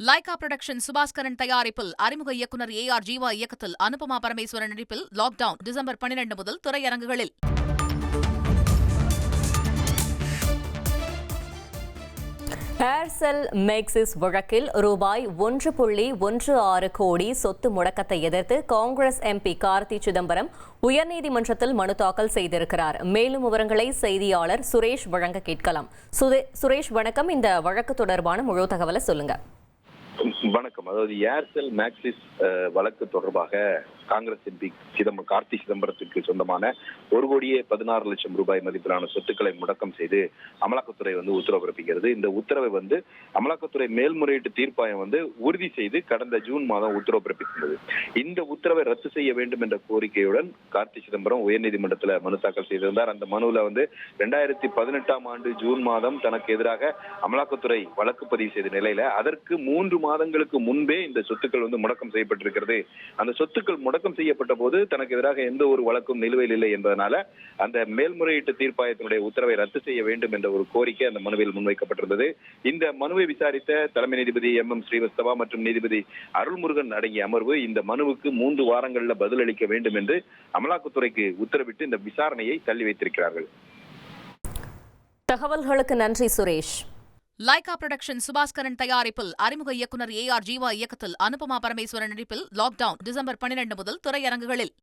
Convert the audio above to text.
Lyca production Subaskaran தயாரிப்பில் அறிமுக இயக்குனர் ஏ ஆர் ஜீவா இயக்கத்தில் அனுபமா பரமேஸ்வரன் நடிப்பில் லாக்டவுன் டிசம்பர் பனிரெண்டு முதல் திரையரங்குகளில். ஏர்செல் மேக்சிஸ் வழக்கில் ரூபாய் ஒன்று புள்ளி ஒன்று ஆறு கோடி சொத்து முடக்கத்தை எதிர்த்து காங்கிரஸ் எம்பி கார்த்தி சிதம்பரம் உயர்நீதிமன்றத்தில் மனு தாக்கல் செய்திருக்கிறார். மேலும் விவரங்களை செய்தியாளர் சுரேஷ் வழங்க கேட்கலாம். சுதே- சுரேஷ் வணக்கம். இந்த வழக்கு தொடர்பான முழு தகவலை சொல்லுங்க. வணக்கம். அதாவது ஏர்செல் மேக்சிஸ் வழக்கு தொடர்பாக காங்கிரஸ் எம்பி சிதம்பரம் கார்த்தி சிதம்பரத்துக்கு சொந்தமான ஒரு கோடியே பதினாறு லட்சம் ரூபாய் மதிப்பிலான சொத்துக்களை முடக்கம் செய்து அமலாக்கத்துறை வந்து உத்தரவு பிறப்பிக்கிறது இந்த உத்தரவை வந்து அமலாக்கத்துறை மேல்முறையீட்டு தீர்ப்பாயம் வந்து உறுதி செய்து கடந்த ஜூன் மாதம் உத்தரவு பிறப்பித்துள்ளது இந்த உத்தரவை ரத்து செய்ய வேண்டும் என்ற கோரிக்கையுடன் கார்த்தி சிதம்பரம் உயர்நீதிமன்றத்தில் மனு தாக்கல் செய்திருந்தார். அந்த மனுவில் வந்து ரெண்டாயிரத்தி பதினெட்டாம் ஆண்டு ஜூன் மாதம் தனக்கு எதிராக அமலாக்கத்துறை வழக்கு பதிவு செய்த நிலையில அதற்கு மூன்று மாதங்களுக்கு முன்பே இந்த சொத்துக்கள் வந்து முடக்கம் செய்யப்பட்டிருக்கிறது. அந்த சொத்துக்கள் முடக்கம் செய்யப்பட்ட போது தனக்கு எதிராக எந்த ஒரு வழக்கும் நிலுவையில் இல்லை என்பதனால அந்த மேல்முறையீட்டு தீர்ப்பாயத்தினுடைய உத்தரவை ரத்து செய்ய வேண்டும் என்ற ஒரு கோரிக்கை அந்த மனுவில் முன்வைக்கப்பட்டிருந்தது. இந்த மனுவை விசாரித்த தலைமை நீதிபதி எம் எம் ஸ்ரீவஸ்தவா மற்றும் நீதிபதி அருள்முருகன் அடங்கிய அமர்வு இந்த மனுவுக்கு மூன்று வாரங்கள்ல பதிலளிக்க வேண்டும் என்று அமலாக்கத்துறைக்கு உத்தரவிட்டு இந்த விசாரணையை தள்ளி வைத்திருக்கிறார்கள். தகவல்களுக்கு நன்றி சுரேஷ். லைகா புரொடக்ஷன் சுபாஸ்கரன் தயாரிப்பில் அறிமுக இயக்குனர் ஏ ஆர் ஜீவா இயக்கத்தில் அனுபமா பரமேஸ்வரன் நடிப்பில் லாக்டவுன் டிசம்பர் பனிரெண்டு முதல் திரையரங்குகளில்